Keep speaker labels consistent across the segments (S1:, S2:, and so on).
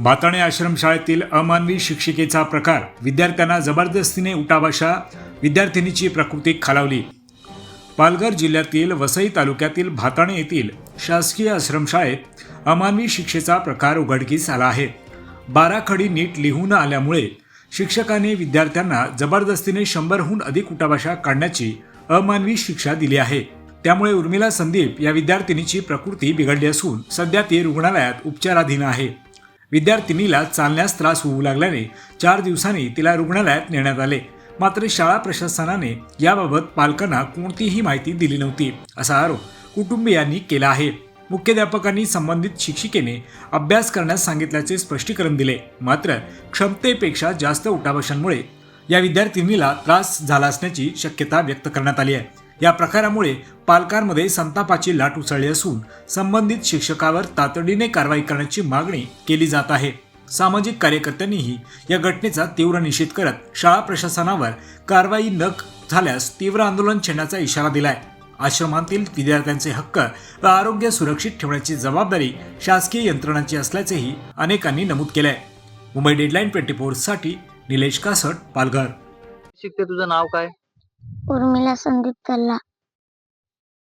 S1: भाताणे आश्रमशाळेतील अमानवी शिक्षिकेचा प्रकार विद्यार्थ्यांना जबरदस्तीने उठाभाषा विद्यार्थिनीची प्रकृती खालावली. पालघर जिल्ह्यातील वसई तालुक्यातील भाताणे येथील शासकीय आश्रमशाळेत अमानवी शिक्षेचा प्रकार उघडकीस आला आहे. बारा खडी नीट लिहून आल्यामुळे शिक्षकाने विद्यार्थ्यांना जबरदस्तीने शंभरहून अधिक उठाभाषा काढण्याची अमानवी शिक्षा दिली आहे. त्यामुळे उर्मिला संदीप या विद्यार्थिनीची प्रकृती बिघडली असून सध्या ती रुग्णालयात उपचाराधीन आहे. विद्यार्थिनीला चालण्यास त्रास होऊ लागल्याने चार दिवसांनी तिला रुग्णालयात नेण्यात आले. मात्र शाळा प्रशासनाने याबाबत पालकांना कोणतीही माहिती दिली नव्हती असा आरोप कुटुंबियांनी केला आहे. मुख्याध्यापकांनी संबंधित शिक्षिकेने अभ्यास करण्यास सांगितल्याचे स्पष्टीकरण दिले. मात्र क्षमतेपेक्षा जास्त उठाभाषांमुळे या विद्यार्थिनीला त्रास झाला असण्याची शक्यता व्यक्त करण्यात आली आहे. या प्रकारामुळे पालकांमध्ये संतापाची लाट उसळली असून संबंधित शिक्षकावर तातडीने कारवाई करण्याची मागणी केली जात आहे. सामाजिक कार्यकर्त्यांनीही या घटनेचा तीव्र निषेध करत शाळा प्रशासनावर कारवाई न झाल्यास तीव्र आंदोलन छेडण्याचा इशारा दिलाय. आश्रमातील विद्यार्थ्यांचे हक्क व आरोग्य सुरक्षित ठेवण्याची जबाबदारी शासकीय यंत्रणांची असल्याचेही अनेकांनी नमूद केलंय. मुंबई डेडलाईन ट्वेंटी फोरसाठी निलेश कासट पालघर.
S2: शिकते तुझं नाव काय?
S3: उर्मिला संदीप तल्ला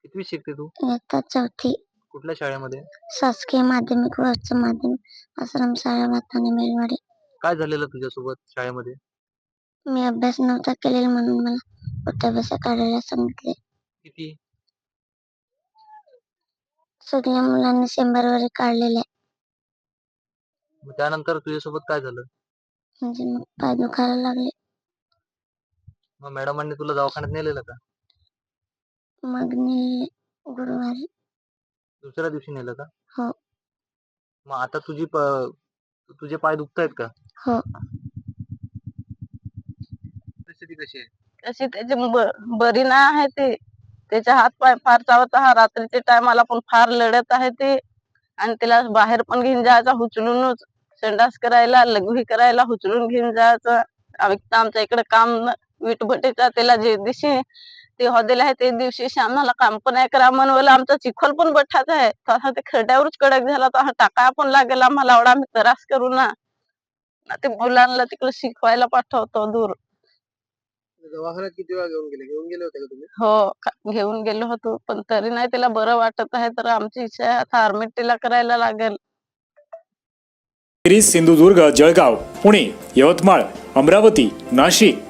S2: कितवी शिकते तू?
S3: इयत्ता चौथी.
S2: कुठल्या शाळेमध्ये?
S3: शासकीय माध्यमिक व उच्च माध्यमिक आश्रम शाळा वाताने मेलवाडी.
S2: काय झालेलं तुझ्यासोबत शाळेमध्ये?
S3: मी अभ्यास नव्हता केलेला म्हणून मला उठाभाषा काढायला सांगितले.
S2: किती?
S3: सगळ्या मुलांनी शंभरवरी काढलेले.
S2: मग त्यानंतर तुझ्यासोबत काय झालं?
S3: म्हणजे मग पाय दुखायला लागले.
S2: मग मॅडमांनी तुला दवाखान्यात नेलेलं का?
S3: मग मी गुरुवारी
S2: दुसऱ्या दिवशी नेलं का?
S3: हो.
S2: मग आता तुझी प- तुझे पाय दुखतायत का?
S3: हो.
S2: परिस्थिती कशी आहे?
S4: कशी त्याची ब- बरी नाही आहे ते. त्याचे हात पाय फार चावत आहे. रात्रीच्या टायमाला पण फार लढत आहे ते. आणि तिला बाहेर पण घेऊन जायचा हुचलूनच संडास करायला लघवी करायला हुचलून घेऊन जायचं. आम्ही तर आमच्या इकडे काम न- विटभटीचा त्याला जे दिवशी ते हॉदेल आहे ते दिवशी आम्हाला काम पण नाही करा म्हणून आमचा चिखल पण बठाच आहे. तसा ते खड्यावरच कडक झाला तर हा टाकाया पण लागेल आम्हाला. एवढा आम्ही त्रास करू ना. ना ते मुलांना तिकडे शिकवायला पाठवतो दूर.
S2: दवाखान्यात किती वेळा घेऊन गेले? घेऊन गेले होते का तुम्ही?
S4: हो का- घेऊन गेलो होतो. पण तरी नाही तिला बरं वाटत आहे तर आमची इच्छा आहे आता आर्मीटीला करायला लागेल.
S1: सिंधुदुर्ग जळगाव पुणे यवतमाळ अमरावती नाशिक.